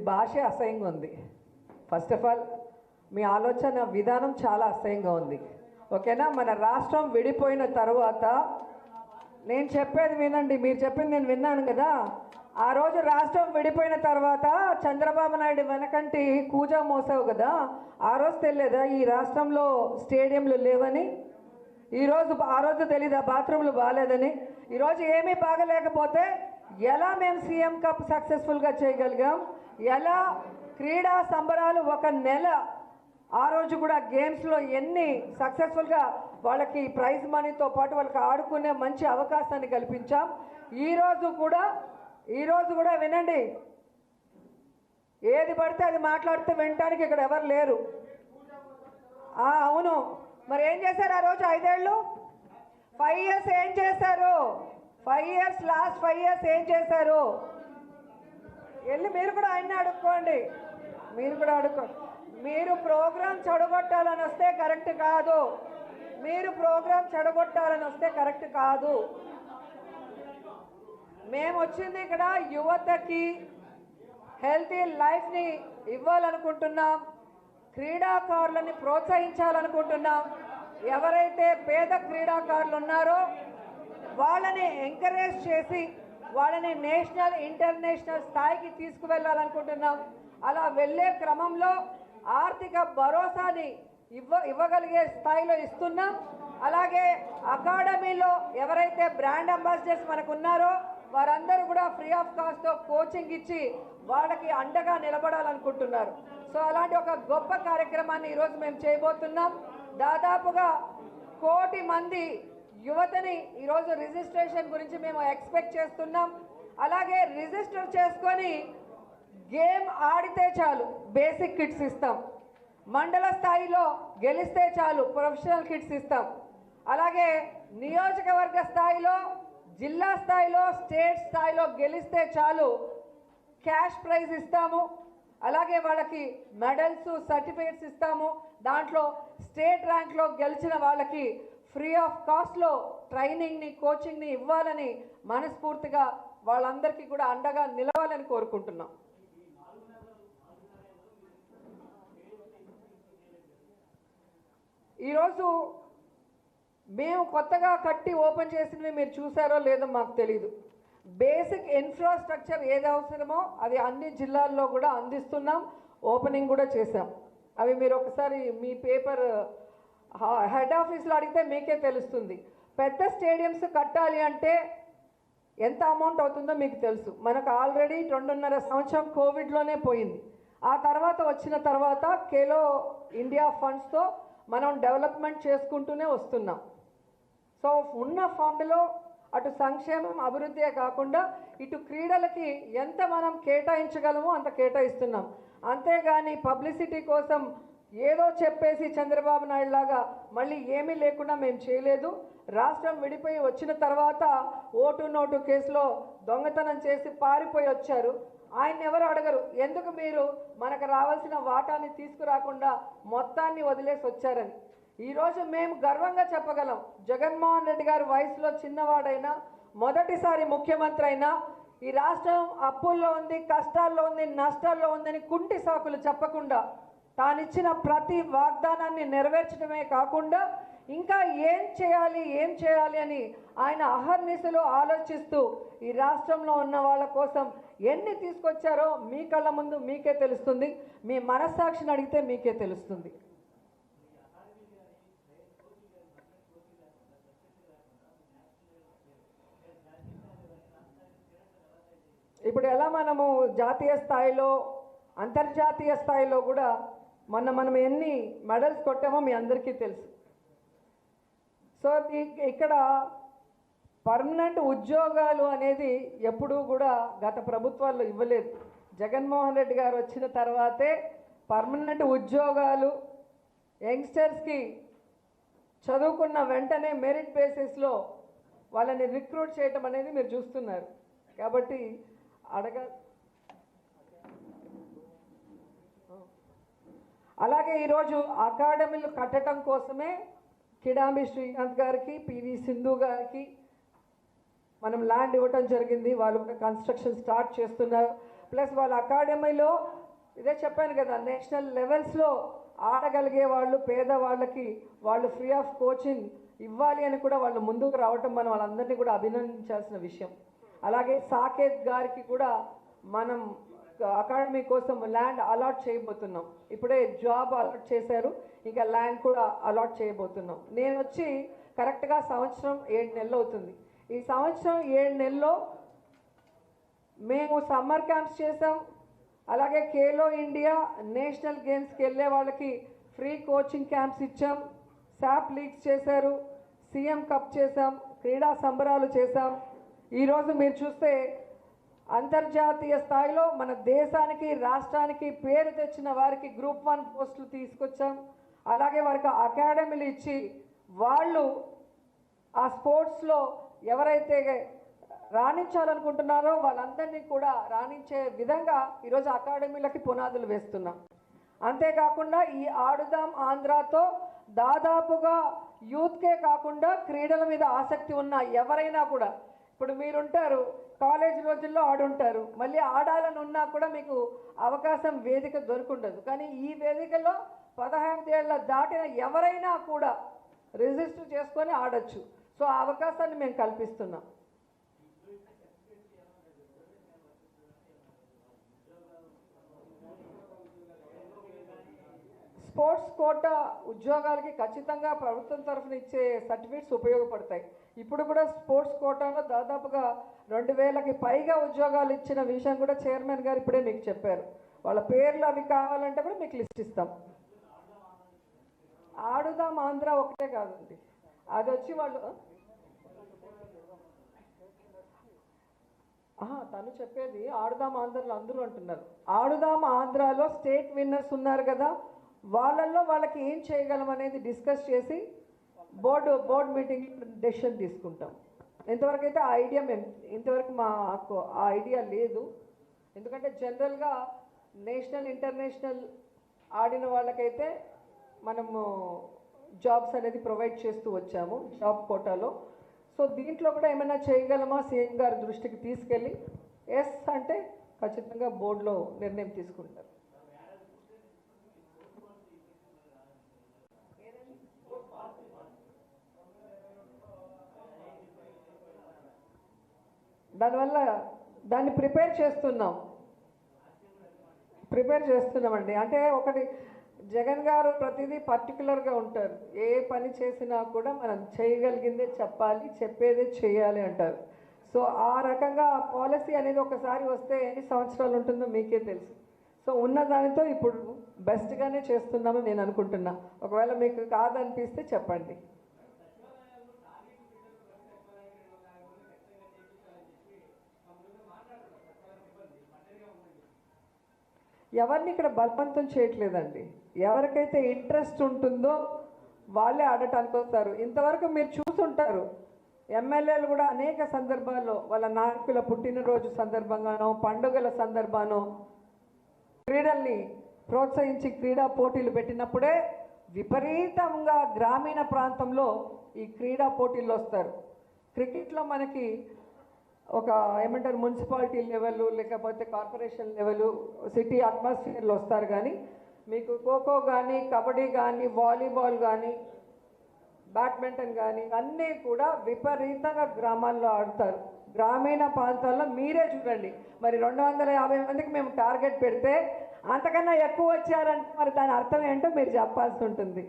భాష అసహ్యంగా ఉంది. ఫస్ట్ ఆఫ్ ఆల్ మీ ఆలోచన విధానం చాలా అసహ్యంగా ఉంది. ఓకేనా? మన రాష్ట్రం విడిపోయిన తర్వాత నేను చెప్పేది వినండి. మీరు చెప్పింది నేను విన్నాను కదా. ఆ రోజు రాష్ట్రం విడిపోయిన తర్వాత చంద్రబాబు నాయుడు వెనకంటి కూజా మోసావు కదా. ఆ రోజు తెలియదా? ఈ రాష్ట్రంలో స్టేడియంలు లేవని? ఈరోజు ఆ రోజు తెలీదా? బాత్రూమ్లు బాగాలేదని ఈరోజు ఏమీ బాగలేకపోతే ఎలా మేము సీఎం కప్ సక్సెస్ఫుల్గా చేయగలిగాం? ఎలా క్రీడా సంబరాలు ఒక నెల ఆ రోజు కూడా గేమ్స్లో ఎన్ని సక్సెస్ఫుల్గా వాళ్ళకి ప్రైజ్ మనీతో పాటు వాళ్ళకి ఆడుకునే మంచి అవకాశాన్ని కల్పించాం. ఈరోజు కూడా ఈరోజు కూడా వినండి. ఏది పడితే అది మాట్లాడితే వినటానికి ఇక్కడ ఎవరు లేరు. అవును. మరి ఏం చేశారు ఆ రోజు ఐదేళ్ళు? ఫైవ్ ఇయర్స్ ఏం చేశారు? Five years last five years ఏం చేశారు? వెళ్ళి మీరు కూడా ఆయన్ని అడుక్కోండి. మీరు కూడా అడుక్కోండి మీరు ప్రోగ్రామ్ చెడగొట్టాలని వస్తే కరెక్ట్ కాదు. మీరు ప్రోగ్రామ్ చెడగొట్టాలని వస్తే కరెక్ట్ కాదు. మేము వచ్చింది ఇక్కడ యువతకి హెల్తీ లైఫ్ని ఇవ్వాలనుకుంటున్నాం. క్రీడాకారులని ప్రోత్సహించాలనుకుంటున్నాం. ఎవరైతే పేద క్రీడాకారులు ఉన్నారో వాళ్ళని ఎంకరేజ్ చేసి వాళ్ళని నేషనల్ ఇంటర్నేషనల్ స్థాయికి తీసుకువెళ్ళాలనుకుంటున్నాం. అలా వెళ్ళే క్రమంలో ఆర్థిక భరోసాని ఇవ్వ ఇవ్వగలిగే స్థాయిలో ఇస్తున్నాం. అలాగే అకాడమీలో ఎవరైతే బ్రాండ్ అంబాసిడర్స్ మనకు ఉన్నారో వారందరూ కూడా ఫ్రీ ఆఫ్ కాస్ట్తో కోచింగ్ ఇచ్చి వాళ్ళకి అండగా నిలబడాలనుకుంటున్నారు. సో అలాంటి ఒక గొప్ప కార్యక్రమాన్ని ఈరోజు మేము చేయబోతున్నాం. దాదాపుగా కోటి మంది యువతని ఈరోజు రిజిస్ట్రేషన్ గురించి మేము ఎక్స్పెక్ట్ చేస్తున్నాం. అలాగే రిజిస్టర్ చేసుకొని గేమ్ ఆడితే చాలు బేసిక్ కిట్స్ ఇస్తాం. మండల స్థాయిలో గెలిస్తే చాలు ప్రొఫెషనల్ కిట్స్ ఇస్తాం. అలాగే నియోజకవర్గ స్థాయిలో జిల్లా స్థాయిలో స్టేట్ స్థాయిలో గెలిస్తే చాలు క్యాష్ ప్రైజ్ ఇస్తాము. అలాగే వాళ్ళకి మెడల్స్ సర్టిఫికేట్స్ ఇస్తాము. దాంట్లో స్టేట్ ర్యాంక్లో గెలిచిన వాళ్ళకి ఫ్రీ ఆఫ్ కాస్ట్లో ట్రైనింగ్ని కోచింగ్ని ఇవ్వాలని మనస్ఫూర్తిగా వాళ్ళందరికీ కూడా అండగా నిలవాలని కోరుకుంటున్నాం. ఈరోజు మేము కొత్తగా కట్టి ఓపెన్ చేసినవి మీరు చూసారో లేదో మాకు తెలియదు బేసిక్ ఇన్ఫ్రాస్ట్రక్చర్ ఏది అవసరమో అది అన్ని జిల్లాల్లో కూడా అందిస్తున్నాం ఓపెనింగ్ కూడా చేశాం. అవి మీరు ఒకసారి మీ పేపర్ హెడ్ ఆఫీస్లో అడిగితే మీకే తెలుస్తుంది. పెద్ద స్టేడియంస్ కట్టాలి అంటే ఎంత అమౌంట్ అవుతుందో మీకు తెలుసు. మనకు ఆల్రెడీ రెండున్నర సంవత్సరం కోవిడ్లోనే పోయింది. ఆ తర్వాత వచ్చిన తర్వాత కేలో ఇండియా ఫండ్స్తో మనం డెవలప్మెంట్ చేసుకుంటూనే వస్తున్నాం. సో ఉన్న ఫండ్లో అటు సంక్షేమం అభివృద్ధే కాకుండా ఇటు క్రీడలకి ఎంత మనం కేటాయించగలమో అంత కేటాయిస్తున్నాం. అంతేగాని పబ్లిసిటీ కోసం ఏదో చెప్పేసి చంద్రబాబు నాయుడు లాగా మళ్ళీ ఏమీ లేకుండా మేము చేయలేదు. రాష్ట్రం విడిపోయి వచ్చిన తర్వాత ఓటు నోటు కేసులో దొంగతనం చేసి పారిపోయి వచ్చారు. ఆయన ఎవరు అడగరు. ఎందుకు మీరు మనకు రావాల్సిన వాటాని తీసుకురాకుండా మొత్తాన్ని వదిలేసి వచ్చారని. ఈరోజు మేము గర్వంగా చెప్పగలం. జగన్మోహన్ రెడ్డి గారు వయసులో చిన్నవాడైనా మొదటిసారి ముఖ్యమంత్రి అయినా ఈ రాష్ట్రం అప్పుల్లో ఉంది కష్టాల్లో ఉంది నష్టాల్లో ఉందని కుంటి సాకులు చెప్పకుండా తానిచ్చిన ప్రతి వాగ్దానాన్ని నెరవేర్చడమే కాకుండా ఇంకా ఏం చేయాలి ఏం చేయాలి అని ఆయన అహర్నిశలు ఆలోచిస్తూ ఈ రాష్ట్రంలో ఉన్న వాళ్ళ కోసం ఎన్ని తీసుకొచ్చారో మీ కళ్ళ ముందు మీకే తెలుస్తుంది. మీ మనస్సాక్షిని అడిగితే మీకే తెలుస్తుంది. ఇప్పుడు ఎలా మనము జాతీయ స్థాయిలో అంతర్జాతీయ స్థాయిలో కూడా మొన్న మనం ఎన్ని మెడల్స్ కొట్టామో మీ అందరికీ తెలుసు. సో ఇక్కడ పర్మనెంట్ ఉద్యోగాలు అనేది ఎప్పుడూ కూడా గత ప్రభుత్వాల్లో ఇవ్వలేదు. జగన్మోహన్ రెడ్డి గారు వచ్చిన తర్వాతే పర్మనెంట్ ఉద్యోగాలు యంగ్స్టర్స్కి చదువుకున్న వెంటనే మెరిట్ బేసిస్లో వాళ్ళని రిక్రూట్ చేయటం అనేది మీరు చూస్తున్నారు. కాబట్టి అడగ అలాగే ఈరోజు అకాడమీలు కట్టడం కోసమే కిడాంబి శ్రీకాంత్ గారికి పివి సింధు గారికి మనం ల్యాండ్ ఇవ్వటం జరిగింది. వాళ్ళు కూడా కన్స్ట్రక్షన్ స్టార్ట్ చేస్తున్నారు. ప్లస్ వాళ్ళ అకాడమీలో ఇదే చెప్పాను కదా నేషనల్ లెవెల్స్లో ఆడగలిగే వాళ్ళు పేదవాళ్ళకి వాళ్ళు ఫ్రీ ఆఫ్ కోచింగ్ ఇవ్వాలి అని కూడా వాళ్ళు ముందుకు రావటం మనం వాళ్ళందరినీ కూడా అభినందించాల్సిన విషయం. అలాగే సాకేత్ గారికి కూడా మనం అకాడమీ కోసం ల్యాండ్ అలాట్ చేయబోతున్నాం. ఇప్పుడే జాబ్ అలాట్ చేశారు. ఇంకా ల్యాండ్ కూడా అలాట్ చేయబోతున్నాం. నేను వచ్చి కరెక్ట్గా సంవత్సరం ఏడు నెలలు అవుతుంది. ఈ సంవత్సరం ఏడు నెలల్లో మేము సమ్మర్ క్యాంప్స్ చేసాం అలాగే ఖేలో ఇండియా నేషనల్ గేమ్స్కి వెళ్ళే వాళ్ళకి ఫ్రీ కోచింగ్ క్యాంప్స్ ఇచ్చాం. శాప్ లీగ్స్ చేశారు. సీఎం కప్ చేశాం. క్రీడా సంబరాలు చేశాం. ఈరోజు మీరు చూస్తే అంతర్జాతీయ స్థాయిలో మన దేశానికి రాష్ట్రానికి పేరు తెచ్చిన వారికి గ్రూప్ వన్ పోస్టులు తీసుకొచ్చాం. అలాగే వారికి అకాడమీలు ఇచ్చి వాళ్ళు ఆ స్పోర్ట్స్లో ఎవరైతే రాణించాలనుకుంటున్నారో వాళ్ళందరినీ కూడా రాణించే విధంగా ఈరోజు అకాడమీలకి పునాదులు వేస్తున్నాం. అంతేకాకుండా ఈ ఆడుదాం ఆంధ్రాతో దాదాపుగా యూత్కే కాకుండా క్రీడల మీద ఆసక్తి ఉన్న ఎవరైనా కూడా ఇప్పుడు మీరుంటారు కాలేజ్ రోజుల్లో ఆడుంటారు. మళ్ళీ ఆడాలని ఉన్నా కూడా మీకు అవకాశం వేదిక దొరుకుండదు. కానీ ఈ వేదికలో పదహైదు దాటిన ఎవరైనా కూడా రిజిస్టర్ చేసుకొని ఆడచ్చు. సో ఆ అవకాశాన్ని మేము కల్పిస్తున్నాం. స్పోర్ట్స్ కోటా ఉద్యోగాలకి ఖచ్చితంగా ప్రభుత్వం తరఫున ఇచ్చే సర్టిఫికేట్స్ ఉపయోగపడతాయి. ఇప్పుడు కూడా స్పోర్ట్స్ కోటాలో దాదాపుగా రెండు వేలకి పైగా ఉద్యోగాలు ఇచ్చిన విషయం కూడా చైర్మన్ గారు ఇప్పుడే మీకు చెప్పారు. వాళ్ళ పేర్లు అవి కావాలంటే కూడా మీకు లిస్ట్ ఇస్తాం. ఆడుదాం ఆంధ్ర ఒకటే కాదండి. అది వచ్చి వాళ్ళు ఆహా, తను చెప్పేది ఆడుదాం ఆంధ్రలో అందరూ అంటున్నారు. ఆడుదాం ఆంధ్రాలో స్టేట్ విన్నర్స్ ఉన్నారు కదా వాళ్ళల్లో వాళ్ళకి ఏం చేయగలం అనేది డిస్కస్ చేసి బోర్డు బోర్డు మీటింగ్ డెసిషన్ తీసుకుంటాం. ఇంతవరకు అయితే ఆ ఐడియా మేము ఇంతవరకు మాకు ఆ ఐడియా లేదు. ఎందుకంటే జనరల్గా నేషనల్ ఇంటర్నేషనల్ ఆడిన వాళ్ళకైతే మనము జాబ్స్ అనేది ప్రొవైడ్ చేస్తూ వచ్చాము జాబ్ కోటాలో. సో దీంట్లో కూడా ఏమైనా చేయగలమా? సీఎం గారి దృష్టికి తీసుకెళ్ళి ఎస్ అంటే ఖచ్చితంగా బోర్డులో నిర్ణయం తీసుకుంటారు. దానివల్ల దాన్ని ప్రిపేర్ చేస్తున్నాం. ప్రిపేర్ చేస్తున్నామండి. అంటే ఒకటి జగన్ గారు ప్రతిదీ పర్టికులర్గా ఉంటారు. ఏ పని చేసినా కూడా మనం చేయగలిగిందే చెప్పాలి చెప్పేదే చేయాలి అంటారు. సో ఆ రకంగా ఆ పాలసీ అనేది ఒకసారి వస్తే ఎన్ని సంవత్సరాలు ఉంటుందో మీకే తెలుసు. సో ఉన్న దానితో ఇప్పుడు బెస్ట్గానే చేస్తున్నామని నేను అనుకుంటున్నా. ఒకవేళ మీకు కాదనిపిస్తే చెప్పండి. ఎవరిని ఇక్కడ బలవంతం చేయట్లేదండి. ఎవరికైతే ఇంట్రెస్ట్ ఉంటుందో వాళ్ళే ఆడటానికి వస్తారు. ఇంతవరకు మీరు చూసుంటారు ఎమ్మెల్యేలు కూడా అనేక సందర్భాల్లో వాళ్ళ నాయకుల పుట్టినరోజు సందర్భంగానో పండుగల సందర్భానో క్రీడల్ని ప్రోత్సహించి క్రీడా పోటీలు పెట్టినప్పుడే విపరీతంగా గ్రామీణ ప్రాంతంలో ఈ క్రీడా పోటీల్లో వస్తారు. క్రికెట్లో మనకి ఒక ఏమంటారు మున్సిపాలిటీ లెవెల్ లేకపోతే కార్పొరేషన్ లెవెల్ సిటీ అట్మాస్ఫియర్లో వస్తారు కానీ మీకు ఖోఖో కానీ కబడ్డీ కానీ వాలీబాల్ కానీ బ్యాడ్మింటన్ కానీ అన్నీ కూడా విపరీతంగా గ్రామాల్లో ఆడతారు. గ్రామీణ ప్రాంతాల్లో మీరే చూడండి. మరి రెండు వందల యాభై మందికి మేము టార్గెట్ పెడితే అంతకన్నా ఎక్కువ వచ్చారంటే మరి దాని అర్థం ఏంటో మీరు చెప్పాల్సి ఉంటుంది.